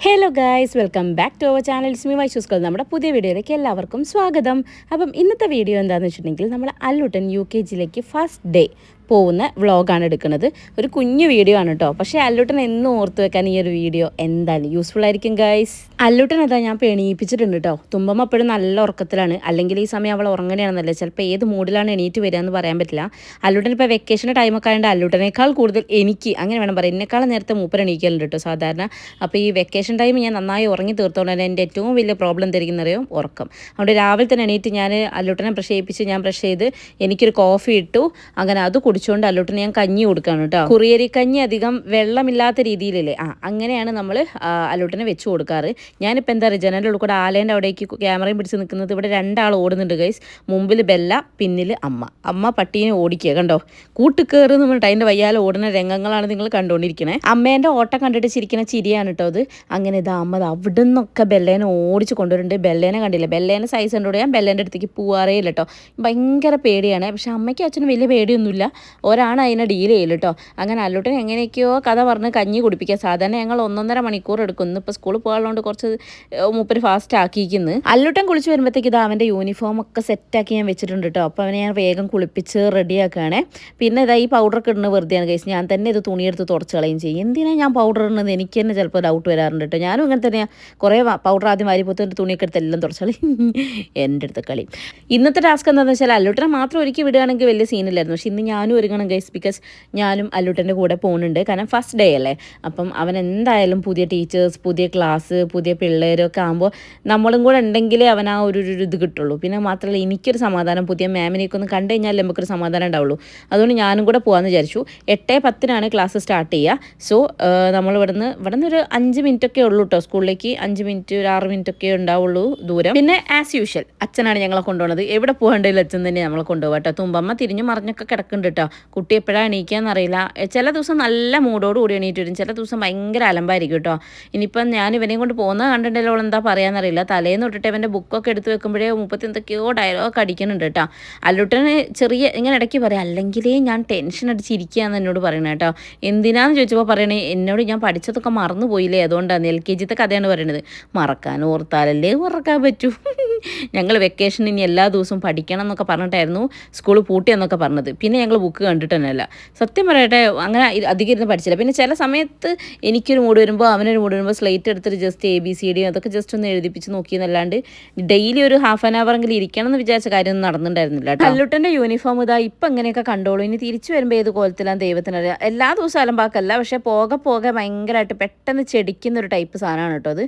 Hello guys welcome back to our channel സ്മി വൈശൂസ്കൾ നമ്മുടെ പുതിയ വീഡിയോയിലേക്ക് എല്ലാവർക്കും സ്വാഗതം. അപ്പം ഇന്നത്തെ വീഡിയോ എന്താണെന്ന് വെച്ചിട്ടുണ്ടെങ്കിൽ നമ്മൾ അല്ലുട്ടൻ യു കെ ജിയിലേക്ക് ഫസ്റ്റ് ഡേ പോകുന്ന വ്ളോഗാണ് എടുക്കുന്നത്. ഒരു കുഞ്ഞു വീഡിയോ ആണ് കേട്ടോ പക്ഷേ അല്ലൂട്ടൻ എന്നും ഓർത്ത് വെക്കാൻ ഈ ഒരു വീഡിയോ എന്തായാലും യൂസ്ഫുൾ ആയിരിക്കും ഗൈസ് അല്ലൂട്ടൻ അതാ ഞാൻ പെണീപ്പിച്ചിട്ടുണ്ട് കേട്ടോ തുമ്പം അപ്പോഴും നല്ല ഉറക്കത്തിലാണ്. അല്ലെങ്കിൽ ഈ സമയം അവൾ ഉറങ്ങനെയാണെന്നല്ലേ ചിലപ്പോൾ ഏത് മൂഡിലാണ് എണീറ്റ് വരിക എന്ന് പറയാൻ പറ്റില്ല. അല്ലൂട്ടൻ ഇപ്പോൾ വെക്കേഷൻ ടൈമൊക്കെ ആയതുകൊണ്ട് അല്ലൂട്ടനേക്കാൾ കൂടുതൽ എനിക്ക് അങ്ങനെ വേണം പറയാം എന്നെക്കാളും നേരത്തെ മൂപ്പർ എണീക്കലുണ്ട് കേട്ടോ സാധാരണ. അപ്പോൾ ഈ വെക്കേഷൻ ടൈം ഞാൻ നന്നായി ഉറങ്ങി തീർത്തോണ്ട് എന്റെ ഏറ്റവും വലിയ പ്രോബ്ലം എന്തായിരിക്കുന്നറിയോ ഉറക്കം. അതുകൊണ്ട് രാവിലെ തന്നെ എണീറ്റ് ഞാൻ അല്ലൂട്ടനെ ബ്രഷ് ചെയ്യിപ്പിച്ച് ഞാൻ ബ്രഷ് ചെയ്ത് എനിക്കൊരു കോഫി ഇട്ടു. അങ്ങനെ അത് കുടിച്ചുകൊണ്ട് അല്ലോട്ട് ഞാൻ കഞ്ഞി കൊടുക്കുകയാണ് കേട്ടോ കുറിയരി കഞ്ഞി അധികം വെള്ളമില്ലാത്ത രീതിയിലല്ലേ? ആ അങ്ങനെയാണ് നമ്മൾ അല്ലോട്ടിനെ വെച്ച് കൊടുക്കാറ്. ഞാനിപ്പോൾ എന്താ പറയുക ജനലുള്ള കൂടെ ആലേന്റെ അവിടേക്ക് ക്യാമറയും പിടിച്ച് നിൽക്കുന്നത് ഇവിടെ രണ്ടാൾ ഓടുന്നുണ്ട് ഗൈസ് മുമ്പിൽ ബെല്ല പിന്നിൽ അമ്മ. അമ്മ പട്ടീനെ ഓടിക്കുക കണ്ടോ? കൂട്ടുകയറി എന്ന് പറഞ്ഞിട്ട് അതിന്റെ വയ്യാലെ ഓടുന്ന രംഗങ്ങളാണ് നിങ്ങൾ കണ്ടുകൊണ്ടിരിക്കണേ. അമ്മേന്റെ ഓട്ടം കണ്ടിട്ട് ചിരിക്കുന്ന ചിരിയാണ് കേട്ടോ അത്. അങ്ങനെ ഇതാ അമ്മ അവിടെ നിന്നൊക്കെ ബെല്ലേനെ ഓടിച്ച് കൊണ്ടുവരുന്നുണ്ട്. ബെല്ലേനെ കണ്ടില്ല? ബെല്ലേനെ സൈസ് കണ്ടുകൂടെ ഞാൻ ബെല്ലേന്റെ അടുത്തേക്ക് പോവാറേ ഇല്ല കേട്ടോ ഭയങ്കര പേടിയാണ്. പക്ഷെ അമ്മയ്ക്കും അച്ഛനും വലിയ പേടിയൊന്നുമില്ല. ഒരാണ് അതിനെ ഡീൽ ചെയ്യൽ കേട്ടോ അങ്ങനെ അല്ലുട്ടൻ എങ്ങനെയൊക്കെയോ കഥ പറഞ്ഞ് കഞ്ഞി കുടിപ്പിക്കുക സാധാരണ ഞങ്ങൾ ഒന്നൊന്നര മണിക്കൂർ എടുക്കുന്നു ഇന്നിപ്പോൾ സ്കൂളിൽ പോകാനുള്ളതുകൊണ്ട് കുറച്ച് മൂപ്പര് ഫാസ്റ്റ് ആക്കിയിരിക്കുന്നു. അല്ലുട്ടൻ കുളിച്ച് വരുമ്പോഴത്തേക്ക് ഇതാ അവന്റെ യൂണിഫോം ഒക്കെ സെറ്റാക്കി ഞാൻ വെച്ചിട്ടുണ്ട് കേട്ടോ അപ്പോൾ അവനെ ഞാൻ വേഗം കുളിപ്പിച്ച് റെഡിയാക്കുകയാണേ പിന്നെ ഇതാ ഈ പൗഡറൊക്കെ ഇടുന്ന വെറുതെയാണ് കേസ് ഞാൻ തന്നെ ഇത് തുണിയെടുത്ത് തുടച്ച് കളയും ചെയ്യും. എന്തിനാണ് ഞാൻ പൗഡർ ഇടുന്നത്? എനിക്ക് തന്നെ ചിലപ്പോൾ ഡൗട്ട് വരാറുണ്ട് കേട്ടോ ഞാനും ഇങ്ങനെ തന്നെയാണ് കുറേ പൗഡർ ആദ്യം വാരി എന്റെ തുണിയൊക്കെ എടുത്ത് എല്ലാം തുടച്ചാളി എന്റെ അടുത്ത് കളി ഇന്നത്തെ ടാസ്ക് എന്താണെന്ന് വെച്ചാൽ അല്ലുട്ടനെ മാത്രം ഒരുക്കി വിടുകയാണെങ്കിൽ വലിയ സീനില്ലായിരുന്നു പക്ഷെ ഇന്ന് ഞാനും ഒരുങ്ങണം ഗൈസ് ബിക്കോസ് ഞാനും അല്ലുട്ടന്റെ കൂടെ പോകുന്നുണ്ട് കാരണം ഫസ്റ്റ് ഡേ അല്ലേ? അപ്പം അവൻ എന്തായാലും പുതിയ ടീച്ചേഴ്സ് പുതിയ ക്ലാസ് പുതിയ പിള്ളേരൊക്കെ ആകുമ്പോൾ നമ്മളും കൂടെ ഉണ്ടെങ്കിലേ അവൻ ആ ഒരു ഇത് കിട്ടുള്ളൂ. പിന്നെ മാത്രമല്ല എനിക്കൊരു സമാധാനം പുതിയ മാമിനെയൊക്കെ ഒന്ന് കണ്ടു കഴിഞ്ഞാൽ നമുക്കൊരു സമാധാനം ഉണ്ടാവുള്ളൂ. അതുകൊണ്ട് ഞാനും കൂടെ പോകാമെന്ന് വിചാരിച്ചു. എട്ട് പത്തിനാണ് ക്ലാസ് സ്റ്റാർട്ട് ചെയ്യുക സോ നമ്മൾ ഇവിടുന്ന് ഇവിടുന്ന് ഒരു അഞ്ച് മിനിറ്റ് ഒക്കെ ഉള്ളൂ കേട്ടോ സ്കൂളിലേക്ക്. അഞ്ച് മിനിറ്റ് ഒരു ആറ് മിനിറ്റ് ഒക്കെ ഉണ്ടാവുള്ളൂ ദൂരം. പിന്നെ ആസ് യൂഷ്വൽ അച്ഛനാണ് ഞങ്ങളെ കൊണ്ടുപോകുന്നത് എവിടെ പോകേണ്ടതിൽ അച്ഛൻ തന്നെ നമ്മളെ കൊണ്ടുപോകാം കേട്ടോ തുമ്പമ്മ തിരിഞ്ഞു മറിഞ്ഞൊക്കെ കിടക്കുന്നുണ്ട് കുട്ടി. എപ്പോഴാണ് എണീക്കാന്ന് അറിയില്ല ചില ദിവസം നല്ല മൂടോട് കൂടി എണീറ്റ് വരും. ചില ദിവസം ഭയങ്കര അലമ്പായിരിക്കും കേട്ടോ. ഇനിയിപ്പം ഞാൻ ഇവനെയും കൊണ്ട് പോകുന്നത് കണ്ടിട്ടുണ്ടല്ലോ എന്താ പറയാമെന്നറിയില്ല തലേന്ന് തൊട്ടിട്ട് ഇവന്റെ ബുക്കൊക്കെ എടുത്ത് വെക്കുമ്പോഴേ മുപ്പത്തി എന്തൊക്കെയോ ഡയലോഗ് അടിക്കുന്നുണ്ട് കേട്ടോ. അല്ലുട്ടന് ചെറിയ ഇങ്ങനെ ഇടയ്ക്ക് പറയാം അല്ലെങ്കിലേ ഞാൻ ടെൻഷൻ അടിച്ചിരിക്കുകയെന്ന് എന്നോട് പറയണേ കേട്ടോ. എന്തിനാന്ന് ചോദിച്ചപ്പോൾ പറയണേ എന്നോട് ഞാൻ പഠിച്ചതൊക്കെ മറന്നു പോയില്ലേ? അതുകൊണ്ടാണ് എൽ കെ ജിത്തെ കഥയാണ് പറയണത്. മറക്കാൻ ഓർത്താലല്ലേ മറക്കാൻ പറ്റൂ? ഞങ്ങൾ വെക്കേഷൻ ഇനി എല്ലാ ദിവസവും പഠിക്കണം എന്നൊക്കെ പറഞ്ഞിട്ടായിരുന്നു. സ്കൂൾ പൂട്ടിയെന്നൊക്കെ പറഞ്ഞത്. പിന്നെ ഞങ്ങൾ ബുക്ക് കണ്ടിട്ട് തന്നെയല്ല. സത്യം പറയട്ടെ അങ്ങനെ അധികം ഇരുന്ന് പഠിച്ചില്ല. പിന്നെ ചില സമയത്ത് എനിക്കൊരു മൂഡ് വരുമ്പോൾ അവനൊരു മൂഡ് വരുമ്പോൾ സ്ലേറ്റ് എടുത്തിട്ട് just A B C D അതൊക്കെ ജസ്റ്റ് ഒന്ന് എഴുതിപ്പിച്ച് നോക്കിയെന്നല്ലാണ്ട് ഡെയിലി ഒരു ഹാഫ് ആൻ അവർ എങ്കിലും ഇരിക്കണം എന്ന് വിചാരിച്ച കാര്യം നടന്നിട്ടുണ്ടായിരുന്നില്ല കല്ലുട്ടന്റെ യൂണിഫോം ഇതാ ഇപ്പം അങ്ങനെയൊക്കെ കണ്ടോളൂ. ഇനി തിരിച്ചു വരുമ്പോൾ ഏത് കോലത്തിലാണ് ദൈവത്തിനറിയാം എല്ലാ ദിവസവും അലമ്പാക്കല്ല പക്ഷേ പോകെ പോകെ ഭയങ്കരമായിട്ട് പെട്ടെന്ന് ചെടിക്കുന്ന ഒരു ടൈപ്പ് സാധനമാണ് കേട്ടോ അത്.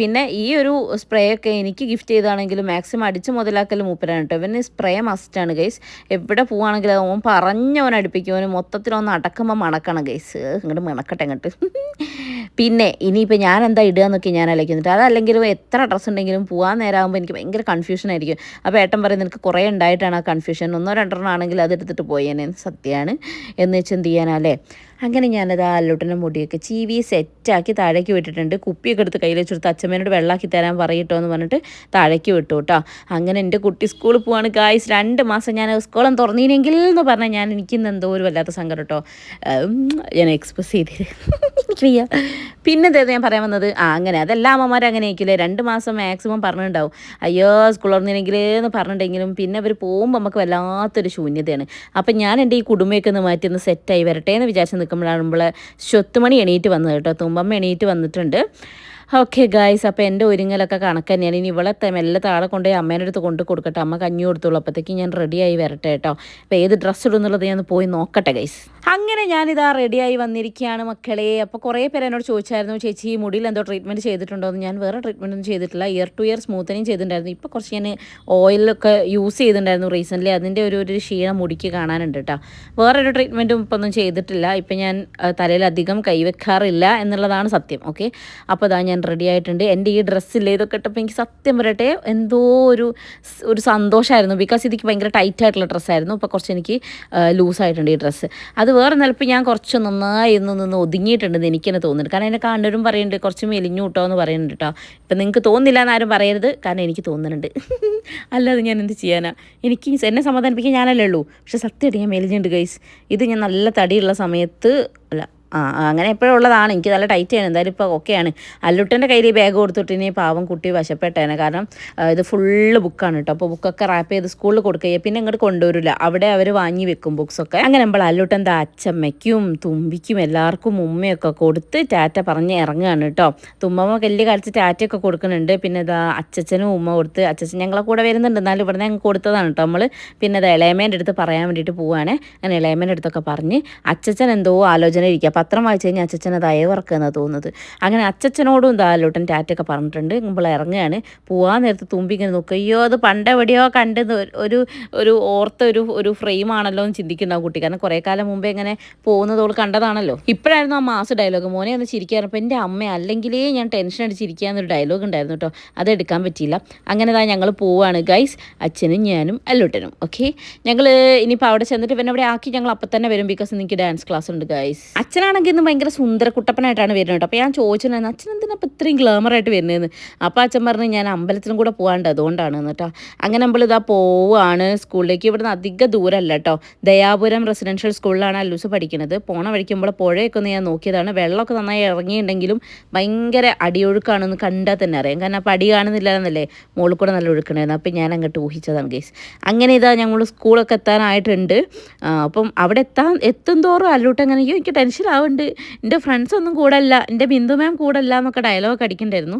പിന്നെ ഈ ഒരു സ്പ്രേ ഒക്കെ എനിക്ക് ഗിഫ്റ്റ് ചെയ്താണെങ്കിലും മാക്സിമം അടിച്ച് മുതലാക്കൽ മൂപ്പരാണ് കേട്ടോ. ഇവന് സ്പ്രേ മസ്റ്റാണ് ഗൈസ് എവിടെ പോവാണെങ്കിലും ഓൻ പറഞ്ഞവൻ അടുപ്പിക്കും അവന് മൊത്തത്തിലൊന്ന് അടക്കുമ്പോൾ മണക്കണം ഗൈസ് ഇങ്ങോട്ട് മണക്കട്ടെ ഇങ്ങോട്ട്. പിന്നെ ഇനിയിപ്പോൾ ഞാൻ എന്താ ഇടുക എന്നൊക്കെ ഞാൻ അലക്കുന്നുണ്ട് അതല്ലെങ്കിലും എത്ര ഡ്രസ്സ് ഉണ്ടെങ്കിലും പോകാൻ നേരമാകുമ്പോൾ എനിക്ക് ഭയങ്കര കൺഫ്യൂഷൻ ആയിരിക്കും. അപ്പോൾ ഏട്ടൻ പറയും നിനക്ക് കുറേ ഉണ്ടായിട്ടാണ് ആ കൺഫ്യൂഷൻ ഒന്നോ രണ്ടെണ്ണം ആണെങ്കിൽ അത് എടുത്തിട്ട് പോയേനെ സത്യമാണ് എന്ന് വെച്ച് എന്ത് ചെയ്യാനല്ലേ അങ്ങനെ ഞാനത് ആ അല്ലുട്ടന്റെ മുടിയൊക്കെ ചീവി സെറ്റാക്കി താഴേക്ക് വിട്ടിട്ടുണ്ട്. കുപ്പിയൊക്കെ എടുത്ത് കയ്യിൽ വെച്ചെടുത്ത് അച്ഛമ്മേനോട് വെള്ളാക്കി തരാൻ പറയട്ടോ എന്ന് പറഞ്ഞിട്ട് താഴേക്ക് വിട്ടു കേട്ടോ. അങ്ങനെ എന്റെ കുട്ടി സ്കൂളിൽ പോവാണ്. ഗായ്സ് രണ്ട് മാസം ഞാൻ സ്കൂളം തുറന്നില്ലെങ്കിൽ എന്ന് പറഞ്ഞാൽ ഞാൻ എനിക്കിന്ന് എന്തോ ഒരു വല്ലാത്ത സങ്കടം കേട്ടോ. ഞാൻ എക്സ്പ്രസ് എനിക്ക് വയ്യ പിന്നെ എന്താ ഞാൻ പറയാൻ വന്നത്? ആ അങ്ങനെ. അതെല്ലാം അമ്മമാരും അങ്ങനെ ആയിരിക്കില്ലേ രണ്ട് മാസം മാക്സിമം പറഞ്ഞിട്ടുണ്ടാവും. അയ്യോ സ്കൂൾ തുറന്നില്ലെങ്കിൽ എന്ന് പറഞ്ഞിട്ടുണ്ടെങ്കിലും പിന്നെ അവർ പോകുമ്പോൾ നമുക്ക് വല്ലാത്തൊരു ശൂന്യതയാണ്. അപ്പം ഞാൻ എന്റെ ഈ കുടുംബയൊക്കെ ഒന്ന് മാറ്റി ഒന്ന് സെറ്റായി വരട്ടെ എന്ന് വിചാരിച്ച് നിൽക്കുമ്പോഴാണ് നമ്മൾ സ്വത്തുമണി എണീറ്റ് വന്നത് കേട്ടോ. തുമ്പമ്മ എണീറ്റ് വന്നിട്ടുണ്ട്. ഓക്കെ ഗായ്സ് അപ്പോൾ എന്റെ ഒരുങ്ങലൊക്കെ കണക്ക് തന്നെയാണ്. ഇനി ഇവളെ മെല്ലെ താളെ കൊണ്ടുപോയി അമ്മേന്റെ അടുത്ത് കൊണ്ട് കൊടുക്കട്ടെ അമ്മ കഞ്ഞി കൊടുത്തുള്ളൂ. അപ്പോഴത്തേക്ക് ഞാൻ റെഡിയായി വരട്ടെ കേട്ടോ. അപ്പോൾ ഏത് ഡ്രസ്സ് ഇടുന്നുള്ളത് ഞാൻ പോയി നോക്കട്ടെ ഗൈസ് അങ്ങനെ ഞാനിതാ റെഡിയായി വന്നിരിക്കുകയാണ് മക്കളെ. അപ്പോൾ കുറേ പേര് എന്നോട് ചോദിച്ചായിരുന്നു ചേച്ചി ഈ മുടിയിൽ എന്തോ ട്രീറ്റ്മെന്റ് ചെയ്തിട്ടുണ്ടോ? എന്ന് ഞാൻ വേറെ ട്രീറ്റ്മെന്റ് ഒന്നും ചെയ്തിട്ടില്ല. ഇയർ ടു ഇയർ സ്മൂത്തനിങ് ചെയ്തിട്ടുണ്ടായിരുന്നു. ഇപ്പോൾ കുറച്ച് ഞാൻ ഓയിലൊക്കെ യൂസ് ചെയ്തിട്ടുണ്ടായിരുന്നു റീസെന്റ്ലി അതിന്റെ ഒരു ഒരു ക്ഷീണം മുടിക്ക് കാണാനുണ്ട് കേട്ടോ. വേറൊരു ട്രീറ്റ്മെന്റും ഇപ്പോൾ ഒന്നും ചെയ്തിട്ടില്ല. ഇപ്പം ഞാൻ ആ, തലയിലധികം കൈവെക്കാറില്ല എന്നുള്ളതാണ് സത്യം. ഓക്കെ അപ്പോൾ അതാ ഞാൻ റെഡി ആയിട്ടുണ്ട്. എന്റെ ഈ ഡ്രസ്സില്ലേ ഇതൊക്കെ ഇട്ടപ്പോൾ എനിക്ക് സത്യം പറയട്ടെ എന്തോ ഒരു ഒരു സന്തോഷമായിരുന്നു ബിക്കോസ് ഇതിക്ക് ഭയങ്കര ടൈറ്റ് ആയിട്ടുള്ള ഡ്രസ്സായിരുന്നു അപ്പോൾ കുറച്ച് എനിക്ക് ലൂസായിട്ടുണ്ട് ഈ ഡ്രസ്സ് അത് വേറെ നിലപ്പോൾ ഞാൻ കുറച്ച് നന്നായി ഇന്ന് നിന്ന് ഒതുങ്ങിയിട്ടുണ്ടെന്ന് എനിക്ക് തന്നെ തോന്നുന്നുണ്ട്. കാരണം എന്നെ കണ്ടവരും പറയുന്നുണ്ട് കുറച്ച് മെലിഞ്ഞു കിട്ടോ എന്ന് പറയുന്നുണ്ട് കേട്ടോ ഇപ്പം നിങ്ങൾക്ക് തോന്നില്ല എന്നാരും പറയരുത്. കാരണം എനിക്ക് തോന്നുന്നുണ്ട്. അല്ലാതെ ഞാൻ എന്ത് ചെയ്യാനാ? എനിക്ക് എന്നെ സമാധാനിപ്പിക്കാൻ ഞാനല്ലേ ഉള്ളൂ. പക്ഷേ സത്യമായിട്ട് ഞാൻ മെലിഞ്ഞുണ്ട് ഗൈസ് ഇത് ഞാൻ നല്ല തടിയുള്ള സമയത്ത് അല്ല ആ അങ്ങനെ എപ്പോഴും ഉള്ളതാണ്. എനിക്ക് നല്ല ടൈറ്റാണ് എന്തായാലും ഇപ്പോൾ ഓക്കെയാണ് അല്ലുട്ടന്റെ കയ്യിൽ ബാഗ് കൊടുത്തിട്ട് ഇനി പാവം കുട്ടി വശപ്പെട്ടേനെ. കാരണം ഇത് ഫുള്ള് ബുക്കാണ് കേട്ടോ അപ്പോൾ ബുക്കൊക്കെ റാപ്പ് ചെയ്ത് സ്കൂളിൽ കൊടുക്കുകയും പിന്നെ ഇങ്ങോട്ട് കൊണ്ടുവരില്ല അവിടെ അവർ വാങ്ങി വെക്കും ബുക്സൊക്കെ അങ്ങനെ നമ്മൾ അല്ലുട്ടന്റെ അച്ഛമ്മയ്ക്കും തുമ്പിക്കും എല്ലാവർക്കും ഉമ്മയൊക്കെ കൊടുത്ത് ടാറ്റ പറഞ്ഞ് ഇറങ്ങുകയാണ് കേട്ടോ തുമ്മമ്മ വലിയ കാലത്ത് ടാറ്റയൊക്കെ കൊടുക്കുന്നുണ്ട്. പിന്നെ ഇതാ അച്ഛനും ഉമ്മ കൊടുത്ത് അച്ഛൻ ഞങ്ങളെ കൂടെ വരുന്നുണ്ട്. എന്നാലും ഇവിടെ ഞങ്ങൾ കൊടുത്തതാണ് കേട്ടോ നമ്മൾ പിന്നെ ഇത് ഇളയമേന്റെ അടുത്ത് പറയാൻ വേണ്ടിയിട്ട് പോവുകയാണ് അങ്ങനെ ഇളയമേന്റെ അടുത്തൊക്കെ പറഞ്ഞ് അച്ഛൻ എന്തോ ആലോചന ഇരിക്കുക പത്രം വായിച്ചു കഴിഞ്ഞാൽ അച്ഛൻ അത് അയവർക്കെന്നാണ് തോന്നുന്നത്. അങ്ങനെ അച്ഛനോടും ദാലോട്ടൻ ലോട്ടൻ ടാറ്റൊക്കെ പറഞ്ഞിട്ടുണ്ട്. നമ്മൾ ഇറങ്ങുകയാണ് പോവാൻ നേരത്ത് തുമ്പി ഇങ്ങനെ നോക്കുക അയ്യോ അത് പണ്ടെവിടെയോ കണ്ടത് ഒരു- ഒരു ഒരു ഓർത്ത ഒരു ഒരു ഫ്രെയിം ആണല്ലോ എന്ന് ചിന്തിക്കുന്നുണ്ടാവും കുട്ടി. കാരണം കുറേ കാലം മുമ്പേ ഇങ്ങനെ പോകുന്നത് അവൾ കണ്ടതാണല്ലോ. ഇപ്പോഴായിരുന്നു ആ മാസ് ഡയലോഗ്. മോനെ ഒന്ന് ചിരിക്കാറപ്പോൾ എന്റെ അമ്മ അല്ലെങ്കിലേ ഞാൻ ടെൻഷൻ അടിച്ചിരിക്കാന്നൊരു ഡയലോഗ് ഉണ്ടായിരുന്നു കേട്ടോ അത് എടുക്കാൻ പറ്റിയില്ല. അങ്ങനെ താ ഞങ്ങൾ പോവാണ് ഗൈസ്. അച്ഛനും ഞാനും അല്ലുട്ടനും ഓക്കെ? ഞങ്ങൾ ഇനിയിപ്പോൾ അവിടെ ചെന്നിട്ട് പിന്നെ അവിടെ ആക്കി ഞങ്ങൾ അപ്പം തന്നെ വരും. ബിക്കോസ് എനിക്ക് ഡാൻസ് ക്ലാസ് ഉണ്ട് ഗൈസ് അച്ഛനാണെങ്കിൽ ഇന്ന് ഭയങ്കര സുന്ദര കുട്ടപ്പനായിട്ടാണ് വരുന്നത് കേട്ടോ. അപ്പോൾ ഞാൻ ചോദിച്ചിട്ടുണ്ടായിരുന്നു അച്ഛൻ എന്തിനാ അപ്പോൾ ഇത്രയും ഗ്ലാമറായിട്ട് വരുന്നതെന്ന് അപ്പോൾ അച്ഛൻ പറഞ്ഞു ഞാൻ അമ്പലത്തിലും കൂടെ പോകാണ്ട് അതുകൊണ്ടാണ് കേട്ടോ. അങ്ങനെ നമ്മൾ ഇതാ പോവാണ് സ്കൂളിലേക്ക്. ഇവിടുന്ന് അധിക ദൂരമല്ല കേട്ടോ. ദയാപുരം റെസിഡൻഷ്യൽ സ്കൂളിലാണ് അല്ലൂസ് പഠിക്കുന്നത് പോണ വഴിക്കുമ്പോൾ പുഴയൊക്കെ ഒന്ന് ഞാൻ നോക്കിയതാണ്. വെള്ളമൊക്കെ നന്നായി ഇറങ്ങിയിട്ടുണ്ടെങ്കിലും ഭയങ്കര അടിയൊഴുക്കാണെന്ന് കണ്ടാൽ തന്നെ അറിയാം. കാരണം അപ്പം അടി കാണുന്നില്ല എന്നല്ലേ മുകളിൽ കൂടെ നല്ല ഒഴുക്കണമായിരുന്നു അപ്പോൾ ഞാൻ അങ്ങോട്ട് ഊഹിച്ചതാണ് ഗേസ് അങ്ങനെ ഇതാ ഞങ്ങൾ സ്കൂളൊക്കെ എത്താനായിട്ടുണ്ട്. അപ്പം അവിടെ എത്താൻ എത്തും തോറും അല്ലൂട്ട് അങ്ങനെ എനിക്ക് ടെൻഷൻ ആവുന്നുണ്ട്. എന്റെ ഫ്രണ്ട്സ് ഒന്നും കൂടെ അല്ല എന്റെ ബിന്ദു മാം കൂടെ അല്ല എന്നൊക്കെ ഡയലോഗ് അടിക്കണ്ടായിരുന്നു.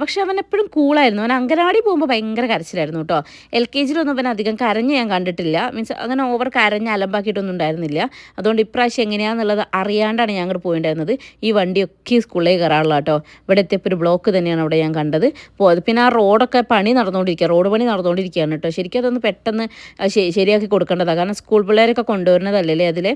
പക്ഷേ അവൻ എപ്പോഴും കൂളായിരുന്നു അവൻ അങ്കനവാടി പോകുമ്പോൾ ഭയങ്കര കരച്ചിലായിരുന്നു കേട്ടോ എൽ കെ ജിയിലൊന്നും അവൻ അധികം കരഞ്ഞ് ഞാൻ കണ്ടിട്ടില്ല. മീൻസ് അങ്ങനെ ഓവർ കരഞ്ഞ് അലമ്പാക്കിയിട്ടൊന്നും ഉണ്ടായിരുന്നില്ല. അതുകൊണ്ട് ഇപ്രാവശ്യം എങ്ങനെയാണെന്നുള്ളത് അറിയാണ്ടാണ് ഞാൻ അങ്ങോട്ട് പോയിണ്ടായിരുന്നത്. ഈ വണ്ടിയൊക്കെ സ്കൂളിലേക്ക് കയറാനുള്ള കേട്ടോ ഇവിടെ എത്തിയപ്പോൾ ഒരു ബ്ലോക്ക് തന്നെയാണ് അവിടെ ഞാൻ കണ്ടത്. പിന്നെ ആ റോഡൊക്കെ പണി നടന്നുകൊണ്ടിരിക്കുക റോഡ് പണി നടന്നുകൊണ്ടിരിക്കുകയാണ് കേട്ടോ ശരിക്കും അതൊന്ന് പെട്ടെന്ന് ശരിയാക്കി കൊടുക്കേണ്ടതാണ് കാരണം സ്കൂൾ പിള്ളേരൊക്കെ കൊണ്ടുവരുന്നതല്ലേ അതിൽ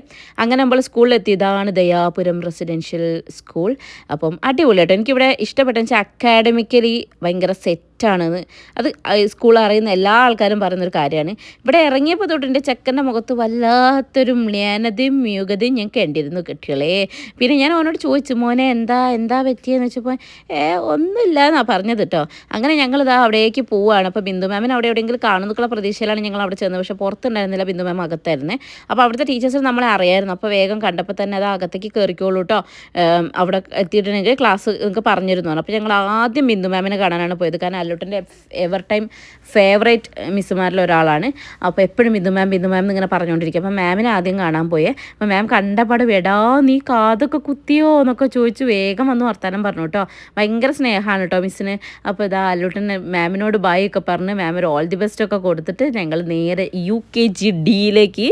അങ്ങനെ നമ്മൾ സ്കൂളിലെത്തി ഇതാണ് ദയാപുരം റെസിഡൻഷ്യൽ സ്കൂൾ അപ്പം അടിപൊളി കേട്ടോ എനിക്കിവിടെ ഇഷ്ടപ്പെട്ടെന്ന് വെച്ചാൽ അക്കാഡമിക്കലി ഭയങ്കര സെറ്റാണെന്ന് അത് സ്കൂൾ അറിയുന്ന എല്ലാ ആൾക്കാരും പറയുന്നൊരു കാര്യമാണ്. ഇവിടെ ഇറങ്ങിയപ്പോൾ തൊട്ട് എന്റെ ചെക്കന്റെ മുഖത്ത് വല്ലാത്തൊരു മ്ലേനതയും മ്യൂഗതയും ഞാൻ കണ്ടിരുന്നു കുട്ടികളെ. പിന്നെ ഞാൻ അവനോട് ചോദിച്ചു മോനെ എന്താ എന്താ പറ്റിയെന്ന് വെച്ചപ്പോൾ ഏ ഒന്നുമില്ല എന്നാണ് പറഞ്ഞത് കേട്ടോ അങ്ങനെ ഞങ്ങളിതാ അവിടേക്ക് പോവുകയാണ് അപ്പോൾ ബിന്ദു മാമിന് അവിടെ എവിടെയെങ്കിലും കാണുന്നുള്ള പ്രതീക്ഷയിലാണ് ഞങ്ങൾ അവിടെ ചെന്നത്. പക്ഷേ പുറത്തുണ്ടായിരുന്നില്ല ബിന്ദു മാം അകത്തായിരുന്നേ. അപ്പോൾ അവിടുത്തെ ടീച്ചേഴ്സ് നമ്മളെ അറിയായിരുന്നു. അപ്പോൾ വേഗം കണ്ടപ്പോൾ തന്നെ അത് അകത്തേക്ക് കയറിക്കോളൂ കേട്ടോ അവിടെ എത്തിയിട്ടുണ്ടെങ്കിൽ ക്ലാസ് നിങ്ങൾക്ക് പറഞ്ഞിരുന്നു. അപ്പോൾ ഞങ്ങൾ ആദ്യം ബിന്ദു മാമിനെ കാണാനാണ് പോയത്. കാരണം അല്ലുട്ടന്റെ എവർ ടൈം ഫേവറേറ്റ് മിസ്സുമാരിൽ ഒരാളാണ്. അപ്പോൾ എപ്പോഴും ബിന്ദു മാം ബിന്ദു മാം എന്നിങ്ങനെ പറഞ്ഞുകൊണ്ടിരിക്കും അപ്പോൾ മാമിനെ ആദ്യം കാണാൻ പോയേ. അപ്പോൾ മാം കണ്ടപാട് വെടാ നീ കാതൊക്കെ കുത്തിയോ എന്നൊക്കെ ചോദിച്ച് വേഗം വന്ന് വർത്താനം പറഞ്ഞു കേട്ടോ ഭയങ്കര സ്നേഹമാണ് കേട്ടോ മിസ്സിന് അപ്പോൾ ഇതാ അല്ലുട്ടൻ മാമിനോട് ബൈ ഒക്കെ പറഞ്ഞ് ഒരു ഓൾ ദി ബെസ്റ്റ് ഒക്കെ കൊടുത്തിട്ട് ഞങ്ങൾ നേരെ യു കെ ജി ഡിയിലേക്ക്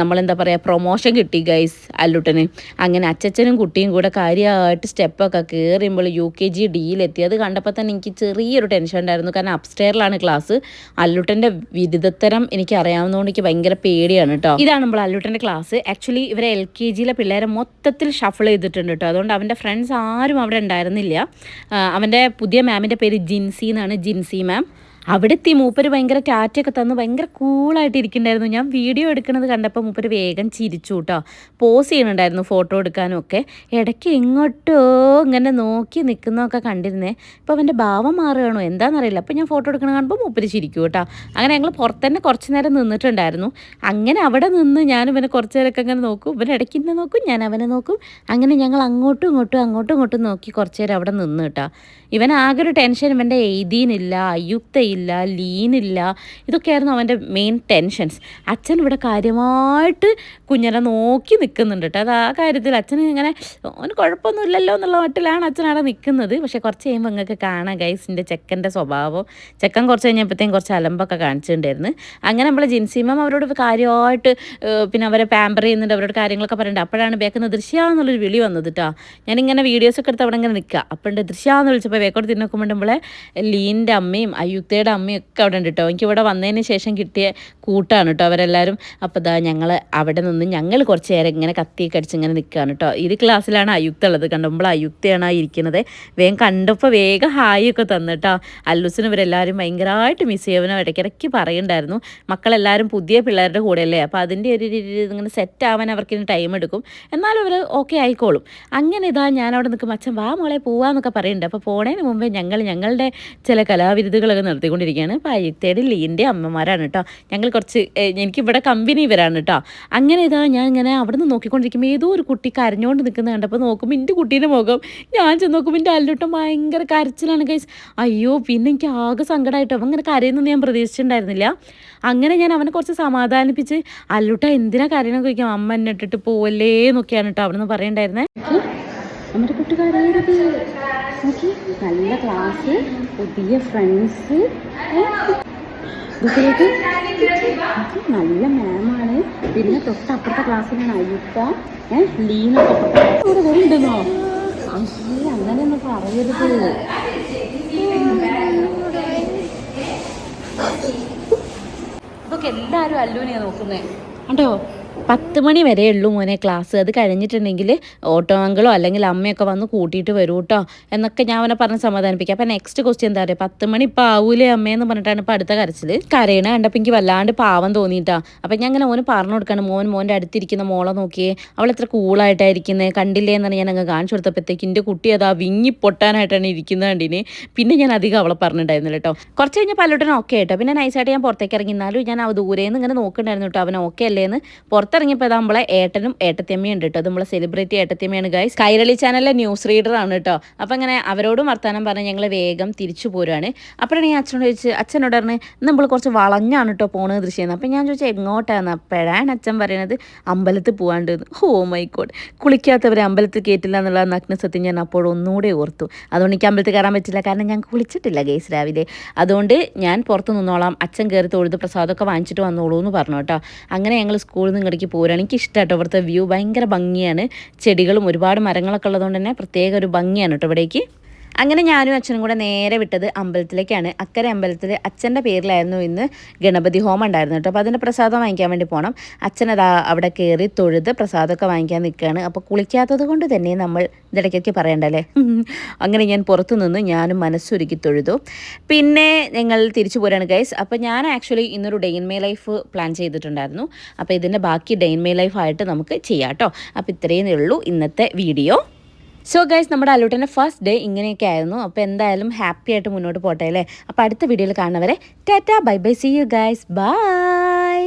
നമ്മളെന്താ പറയുക പ്രൊമോഷൻ കിട്ടി ഗൈസ് അല്ലുട്ടന്. അങ്ങനെ അച്ചച്ചനും കുട്ടിയും കൂടെ കാര്യമായിട്ട് സ്റ്റെപ്പൊക്കെ കയറിയുമ്പോൾ യു കെ ജി ഡിയിലെത്തി അത് കണ്ടപ്പോൾ തന്നെ എനിക്ക് ചെറിയൊരു ടെൻഷൻ ഉണ്ടായിരുന്നു. കാരണം അപ്സ്റ്റെയറിലാണ് ക്ലാസ് അല്ലുട്ടന്റെ വിരുദ്ധത്തരം എനിക്ക് അറിയാവുന്നതുകൊണ്ട് എനിക്ക് ഭയങ്കര പേടിയാണ് കേട്ടോ ഇതാണ് നമ്മൾ അല്ലുട്ടന്റെ ക്ലാസ് ആക്ച്വലി ഇവരെ എൽ കെ ജിയിലെ പിള്ളേരെ മൊത്തത്തിൽ ഷഫിൾ ചെയ്തിട്ടുണ്ട് കേട്ടോ അതുകൊണ്ട് അവന്റെ ഫ്രണ്ട്സ് ആരും അവിടെ ഉണ്ടായിരുന്നില്ല. അവന്റെ പുതിയ മാമിന്റെ പേര് ജിൻസി എന്നാണ്. ജിൻസി മാം അവിടെ എത്തി മൂപ്പര് ഭയങ്കര ടാറ്റൊക്കെ തന്ന് ഭയങ്കര കൂളായിട്ട് ഇരിക്കുന്നുണ്ടായിരുന്നു ഞാൻ വീഡിയോ എടുക്കുന്നത് കണ്ടപ്പോൾ മൂപ്പര് വേഗം ചിരിച്ചു കേട്ടോ പോസ് ചെയ്യുന്നുണ്ടായിരുന്നു ഫോട്ടോ എടുക്കാനും ഒക്കെ ഇടയ്ക്ക് എങ്ങോട്ടോ ഇങ്ങനെ നോക്കി നിൽക്കുന്നതൊക്കെ കണ്ടിരുന്നേ. ഇപ്പോൾ അവന്റെ ഭാവം മാറുകയാണോ? എന്താണെന്നറിയില്ല അപ്പോൾ ഞാൻ ഫോട്ടോ എടുക്കണ കാണുമ്പോൾ മൂപ്പര് ചിരിക്കും കേട്ടോ അങ്ങനെ ഞങ്ങൾ പുറത്തന്നെ കുറച്ച് നേരം നിന്നിട്ടുണ്ടായിരുന്നു. അങ്ങനെ അവിടെ നിന്ന് ഞാൻ ഇവനെ കുറച്ച് നേരമൊക്കെ അങ്ങനെ നോക്കും. ഇവൻ ഇടയ്ക്ക് ഇന്നെ നോക്കും ഞാൻ അവനെ നോക്കും. അങ്ങനെ ഞങ്ങൾ അങ്ങോട്ടും ഇങ്ങോട്ടും അങ്ങോട്ടും ഇങ്ങോട്ടും നോക്കി കുറച്ച് നേരം അവിടെ നിന്ന് കേട്ടോ ഇവൻ ആകെ ഒരു ടെൻഷൻ ഇവന്റെ എയ്തീനില്ല അയുക്തയില്ല ലീനില്ല ഇതൊക്കെയായിരുന്നു അവന്റെ മെയിൻ ടെൻഷൻസ് അച്ഛൻ ഇവിടെ കാര്യമായിട്ട് കുഞ്ഞിനെ നോക്കി നിൽക്കുന്നുണ്ട് കേട്ടോ അത് ആ കാര്യത്തിൽ അച്ഛൻ ഇങ്ങനെ അവന് കുഴപ്പമൊന്നുമില്ലല്ലോ എന്നുള്ള മട്ടിലാണ് അച്ഛൻ അവിടെ നിൽക്കുന്നത് പക്ഷേ കുറച്ച് കഴിയുമ്പോൾ നിങ്ങൾക്ക് കാണാം ഗൈസിന്റെ ചെക്കന്റെ സ്വഭാവം. ചെക്കൻ കുറച്ച് കഴിഞ്ഞപ്പോഴത്തേക്കും കുറച്ച് അലമ്പൊക്കെ കാണിച്ചിട്ടുണ്ടായിരുന്നു. അങ്ങനെ നമ്മൾ ജിൻസിമം അവരോട് കാര്യമായിട്ട് പിന്നെ അവരെ പാമ്പർ ചെയ്യുന്നുണ്ട് അവരോട് കാര്യങ്ങളൊക്കെ പറയുന്നുണ്ട് അപ്പോഴാണ് ബേക്കുന്ന ദൃശ്യ എന്നുള്ളൊരു വിളി വന്നത് കേട്ടോ ഞാനിങ്ങനെ വീഡിയോസൊക്കെ എടുത്ത് അവിടെ ഇങ്ങനെ നിൽക്കുക അപ്പോഴുണ്ട് ദൃശ്യ എന്ന് വിളിച്ചപ്പോൾ വേക്കോട് തിന്നോക്കുമ്പോൾ നമ്മളെ ലീന്റെ അമ്മയും അയുക്തയുടെ അമ്മയും അമ്മയൊക്കെ അവിടെ ഉണ്ട് കേട്ടോ എനിക്ക് ഇവിടെ വന്നതിന് ശേഷം കിട്ടിയ കൂട്ടാണ് കേട്ടോ അവരെല്ലാവരും അപ്പോൾ ഇതാ ഞങ്ങൾ അവിടെ നിന്ന് ഞങ്ങൾ കുറച്ച് നേരം ഇങ്ങനെ കത്തിയൊക്കെ അടിച്ച് ഇങ്ങനെ നിൽക്കുകയാണ് കേട്ടോ ഇത് ക്ലാസ്സിലാണ് അയുക്ത ഉള്ളത്. കണ്ടുമ്പോൾ അയുക്തയാണ് ഇരിക്കുന്നത് വേഗം കണ്ടപ്പോൾ വേഗം ഹായ് ഒക്കെ തന്നു കേട്ടോ അല്ലൂസിന് ഇവരെല്ലാവരും ഭയങ്കരമായിട്ട് മിസ് ചെയ്യുന്നവനോ ഇടയ്ക്കിടയ്ക്ക് പറയുന്നുണ്ടായിരുന്നു. മക്കളെല്ലാവരും പുതിയ പിള്ളേരുടെ കൂടെയല്ലേ? അപ്പോൾ അതിന്റെ ഒരു ഇങ്ങനെ സെറ്റ് ആവാൻ അവർക്ക് ടൈം എടുക്കും. എന്നാലും അവർ ഓക്കെ ആയിക്കോളും. അങ്ങനെ ഇതാ ഞാൻ അവിടെ അച്ഛൻ വാ മോളെ പോവാന്നൊക്കെ പറയുന്നുണ്ട്. അപ്പോൾ പോണേന് മുമ്പേ ഞങ്ങൾ ഞങ്ങളുടെ ചില കലാവിരുതുകളൊക്കെ നടത്തി നോക്കിക്കൊണ്ടിരിക്കുകയാണ് പയ്യത്തേട് ലീന്റെ അമ്മമാരാണ് കേട്ടോ. ഞങ്ങൾ കുറച്ച് എനിക്കിവിടെ കമ്പനി ഇവരാണ് കേട്ടോ. അങ്ങനെ ഇതാ ഞാൻ ഇങ്ങനെ അവിടെ നിന്ന് നോക്കിക്കൊണ്ടിരിക്കുമ്പോൾ ഏതോ ഒരു കുട്ടി കരഞ്ഞുകൊണ്ട് നിൽക്കുന്നത് കണ്ടപ്പോൾ നോക്കുമ്പോൾ എന്റെ കുട്ടീന്റെ മുഖം. ഞാൻ ചെന്ന് നോക്കുമ്പോൾ എന്റെ അല്ലോട്ടം ഭയങ്കര കരച്ചിലാണ് കൈസ് അയ്യോ പിന്നെ എനിക്ക് ആകെ സങ്കടമായിട്ടോ അവൻ ഇങ്ങനെ കരയുന്നത് ഞാൻ പ്രതീക്ഷിച്ചിട്ടുണ്ടായിരുന്നില്ല. അങ്ങനെ ഞാൻ അവനെ കുറച്ച് സമാധാനിപ്പിച്ച് അല്ലുട്ട എന്തിനാ കരയണമെന്ന് ചോദിക്കാം. അമ്മ എന്നെ ഇട്ടിട്ട് പോവല്ലേ നോക്കിയാണ് കേട്ടോ അവിടെ നിന്ന് പറയണ്ടായിരുന്നേ. നമ്മുടെ കുട്ടി കരയരുത് നോക്കി. നല്ല ക്ലാസ് പുതിയ ഫ്രണ്ട്സ് നല്ല മാമാണ് പിന്നെ തൊട്ടപ്പുറത്തെ ക്ലാസ്സിലാണ് ഞാൻ ഏഹ് ലീനൊക്കെ ഇവിടെ വരുന്നുണ്ടെന്നോ അയ്യേ അങ്ങനെയൊന്നും പറയരുത്. ഇതൊക്കെ എല്ലാവരും അല്ലൂനെയാണ് നോക്കുന്നത് കണ്ടോ? പത്ത് മണി വരെ ഉള്ളൂ മോനെ ക്ലാസ് അത് കഴിഞ്ഞിട്ടുണ്ടെങ്കിൽ ഓട്ടോ അങ്കിളോ അല്ലെങ്കിൽ അമ്മയൊക്കെ വന്ന് കൂട്ടിയിട്ട് വരൂ കേട്ടോ എന്നൊക്കെ ഞാൻ അവനെ പറഞ്ഞ് സമാധാനിപ്പിക്കാം. അപ്പം നെക്സ്റ്റ് ക്വസ്റ്റ്യൻ എന്താ പറയുക പത്ത് മണി ഇപ്പോൾ ആവൂലേ അമ്മയെന്ന് പറഞ്ഞിട്ടാണ് ഇപ്പോൾ അടുത്ത കരച്ചിൽ. കരയണ കണ്ടപ്പോൾ എനിക്ക് വല്ലാണ്ട് പാവം തോന്നിയിട്ടാ അപ്പം ഞാൻ അങ്ങനെ മോന് പറഞ്ഞു കൊടുക്കണം മോൻ മോന്റെ അടുത്തിരിക്കുന്ന മോളെ നോക്കിയേ അവൾ എത്ര കൂളായിട്ടായിരിക്കുന്നത് കണ്ടില്ലേ എന്നാണ് ഞാൻ അങ്ങ് കാണിച്ചു കൊടുത്തപ്പോഴത്തേക്ക് എന്റെ കുട്ടി അതാ വിങ്ങി പൊട്ടാനായിട്ടാണ് ഇരിക്കുന്നത് കണ്ടിന്. പിന്നെ ഞാൻ അധികം അവളെ പറഞ്ഞിട്ടുണ്ടായിരുന്നില്ല കേട്ടോ കുറച്ച് കഴിഞ്ഞാൽ പല്ലുട്ടൻ ഓക്കെ കേട്ടോ പിന്നെ നൈസായിട്ട് ഞാൻ പുറത്തേക്ക് ഇറങ്ങി. എന്നാലും ഞാൻ ദൂരെ നിന്ന് ഇങ്ങനെ നോക്കണ്ടായിരുന്നു കേട്ടോ അവൻ ഓക്കെ അല്ലേന്ന്. പുറത്തിറങ്ങിയപ്പോൾ അത് നമ്മളെ ഏട്ടനും ഏട്ടത്തിയമ്മയും ഉണ്ട് കേട്ടോ അത് നമ്മളെ സെലിബ്രിറ്റി ഏട്ടത്തിയമ്മയാണ് ഗൈസ് കൈരളി ചാനലിലെ ന്യൂസ് റീഡർ ആണ് കേട്ടോ അപ്പം അങ്ങനെ അവരോടും വർത്താനം പറഞ്ഞ് ഞങ്ങൾ വേഗം തിരിച്ചു പോരുവാണ്. അപ്പോഴാണ് ഞാൻ അച്ഛനോട് ചോദിച്ച് അച്ഛനോട് പറഞ്ഞ് നമ്മൾ കുറച്ച് വളഞ്ഞാണ് കേട്ടോ പോണത് ദൃശ്യം അപ്പം ഞാൻ ചോദിച്ചാൽ എങ്ങോട്ടാണ്? അപ്പോഴാണ് അച്ഛൻ പറയുന്നത് അമ്പലത്തിൽ പോകാണ്ട് ഹോ മൈ ഗോഡ് കുളിക്കാത്തവരെ അമ്പലത്തിൽ കയറ്റില്ല എന്നുള്ള നഗ്ന സത്യം ഞാൻ അപ്പോൾ ഒന്നുകൂടെ ഓർത്തു. അതുകൊണ്ട് എനിക്ക് അമ്പലത്തിൽ കയറാൻ പറ്റില്ല. കാരണം ഞാൻ കുളിച്ചിട്ടില്ല ഗൈസ് രാവിലെ. അതുകൊണ്ട് ഞാൻ പുറത്ത് നിന്നോളാം. അച്ഛൻ കയറി തൊഴുത് പ്രസാദമൊക്കെ വാങ്ങിച്ചിട്ട് വന്നോളൂ എന്ന് പറഞ്ഞു കേട്ടോ അങ്ങനെ ഞങ്ങൾ സ്കൂളിൽ നിന്ന് ഇങ്ങടേക്ക് പോരാണ് എനിക്ക് ഇഷ്ടമാട്ടോ ഇവിടുത്തെ വ്യൂ ഭയങ്കര ഭംഗിയാണ്. ചെടികളും ഒരുപാട് മരങ്ങളൊക്കെ ഉള്ളതുകൊണ്ട് തന്നെ പ്രത്യേക ഒരു ഭംഗിയാണ് കേട്ടോ ഇവിടേക്ക്. അങ്ങനെ ഞാനും അച്ഛനും കൂടെ നേരെ വിട്ടത് അമ്പലത്തിലേക്കാണ്. അക്കരെ അമ്പലത്തിൽ അച്ഛന്റെ പേരിലായിരുന്നു ഇന്ന് ഗണപതി ഹോമം ഉണ്ടായിരുന്നു കേട്ടോ. അപ്പോൾ അതിന്റെ പ്രസാദം വാങ്ങിക്കാൻ വേണ്ടി പോകണം അച്ഛനതാ അവിടെ കയറി തൊഴുത് പ്രസാദമൊക്കെ വാങ്ങിക്കാൻ നിൽക്കുകയാണ്. അപ്പോൾ കുളിക്കാത്തത് കൊണ്ട് തന്നെ നമ്മൾ ഇതിടയ്ക്കൊക്കെ പറയണ്ടല്ലേ അങ്ങനെ ഞാൻ പുറത്തു നിന്ന് ഞാനും മനസ്സൊരുക്കി തൊഴുതു. പിന്നെ ഞങ്ങൾ തിരിച്ചു പോരാണ് ഗൈസ് അപ്പോൾ ഞാൻ ആക്ച്വലി ഇന്നൊരു day in my life plan ചെയ്തിട്ടുണ്ടായിരുന്നു. അപ്പോൾ ഇതിന്റെ ബാക്കി ഡേ ഇൻ മേ ലൈഫ് ആയിട്ട് നമുക്ക് ചെയ്യാം കേട്ടോ. അപ്പോൾ ഇത്രയേ ഉള്ളൂ ഇന്നത്തെ വീഡിയോ. സോ ഗൈസ് നമ്മുടെ അലൂട്ടിന്റെ ഫസ്റ്റ് ഡേ ഇങ്ങനെയൊക്കെ ആയിരുന്നു. അപ്പോൾ എന്തായാലും ഹാപ്പി ആയിട്ട് മുന്നോട്ട് പോട്ടെ അല്ലേ? അപ്പോൾ അടുത്ത വീഡിയോയിൽ കാണുന്നവരെ tata bye bye see you guys bye